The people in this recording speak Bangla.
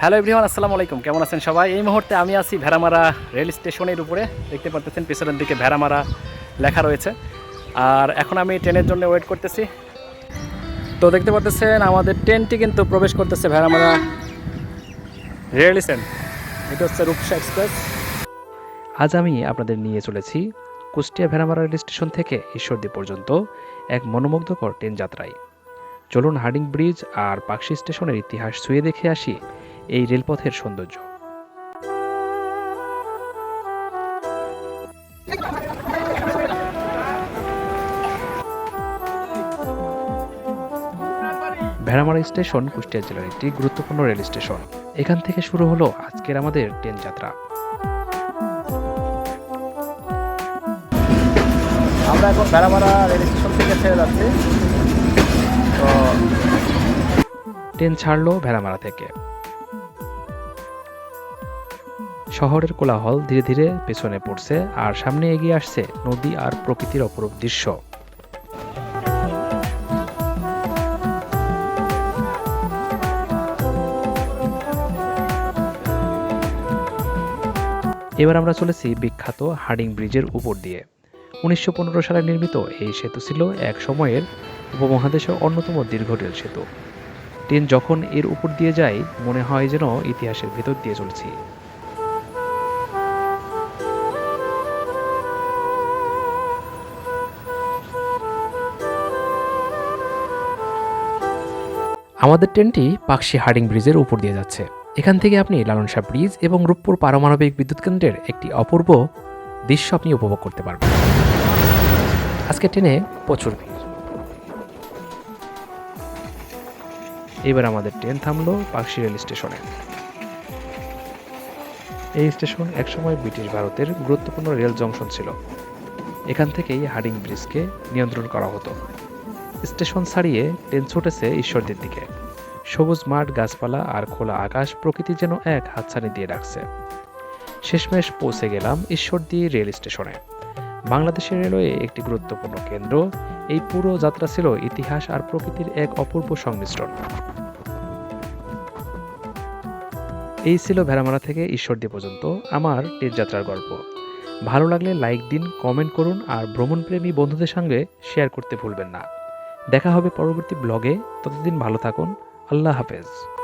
হ্যালো এভরিওয়ান, আসসালামু আলাইকুম। কেমন আছেন সবাই? এই মুহূর্তে আমি আছি ভেড়ামারা রেল স্টেশনের উপরে। দেখতে পারতেছেন পেছনের দিকে ভেড়ামারা লেখা রয়েছে। আর এখন আমি ট্রেনের জন্য ওয়েট করতেছি। তো দেখতে পাচ্ছেন আমাদের ট্রেনটি কিন্তু প্রবেশ করতেছে ভেড়ামারা রেল স্টেশন। এটা হচ্ছে রূপসা এক্সপ্রেস। আজ আমি আপনাদের নিয়ে চলেছি কুষ্টিয়া ভেড়ামারা রেল স্টেশন থেকে ঈশ্বরদী পর্যন্ত এক মনোমুগ্ধকর ট্রেন যাত্রায়। চলুন হার্ডিং ব্রিজ আর পাকশি স্টেশনের ইতিহাস ছুঁয়ে দেখে আসি এই রেলপথের সৌন্দর্য। ভেড়ামারা স্টেশন কুষ্টিয়া জেলার একটি গুরুত্বপূর্ণ রেল স্টেশন। এখান থেকে শুরু হলো আজকের আমাদের ট্রেন যাত্রা। আমরা এখন ভেড়ামারা রেল স্টেশন থেকে ছেড়ে যাচ্ছি। ট্রেন ছাড়লো ভেড়ামারা থেকে। শহরের কোলাহল ধীরে ধীরে পেছনে পড়ছে আর সামনে এগিয়ে আসছে নদী আর প্রকৃতির অপরূপ দৃশ্য। এবার আমরা চলেছি বিখ্যাত হার্ডিং ব্রিজের উপর দিয়ে। উনিশশো পনেরো সালে নির্মিত এই সেতু ছিল এক সময়ের উপমহাদেশের অন্যতম দীর্ঘ রেল সেতু। ট্রেন যখন এর উপর দিয়ে যায়, মনে হয় যেন ইতিহাসের ভেতর দিয়ে চলছি। আমাদের ট্রেনটি পাকশি হার্ডিং ব্রিজের উপর দিয়ে যাচ্ছে। এখান থেকে আপনি লালন শাহ ব্রিজ এবং রূপপুর পারমাণবিক বিদ্যুৎ কেন্দ্রের একটি অপূর্ব দৃশ্য আপনি উপভোগ করতে পারবেন। আজকে ট্রেনে প্রচুর ভিড়। এবার আমাদের ট্রেন থামলো পাকশি রেল স্টেশনে। এই স্টেশন একসময় ব্রিটিশ ভারতের গুরুত্বপূর্ণ রেল জংশন ছিল। এখান থেকেই হার্ডিং ব্রিজকে নিয়ন্ত্রণ করা হতো। স্টেশন ছাড়িয়ে ট্রেন ছুটেছে ঈশ্বরদের দিকে। সবুজ মাঠ, গাছপালা আর খোলা আকাশ প্রকৃতি যেন এক হাতছানি দিয়ে রাখছে। শেষমেশ পৌঁছে গেলাম ঈশ্বরদী রেল স্টেশনে। বাংলাদেশের রেলওয়ে একটি গুরুত্বপূর্ণ কেন্দ্র। এই পুরো যাত্রা ছিল ইতিহাস আর প্রকৃতির এক অপূর্ব সংমিশ্রণ। এই ছিল ভেড়ামারা থেকে ঈশ্বরদী পর্যন্ত আমার ট্রেন যাত্রার গল্প। ভালো লাগলে লাইক দিন, কমেন্ট করুন আর ভ্রমণপ্রেমী বন্ধুদের সঙ্গে শেয়ার করতে ভুলবেন না। দেখা হবে পরবর্তী ব্লগে। ততদিন ভালো থাকুন। আল্লাহ হাফেজ।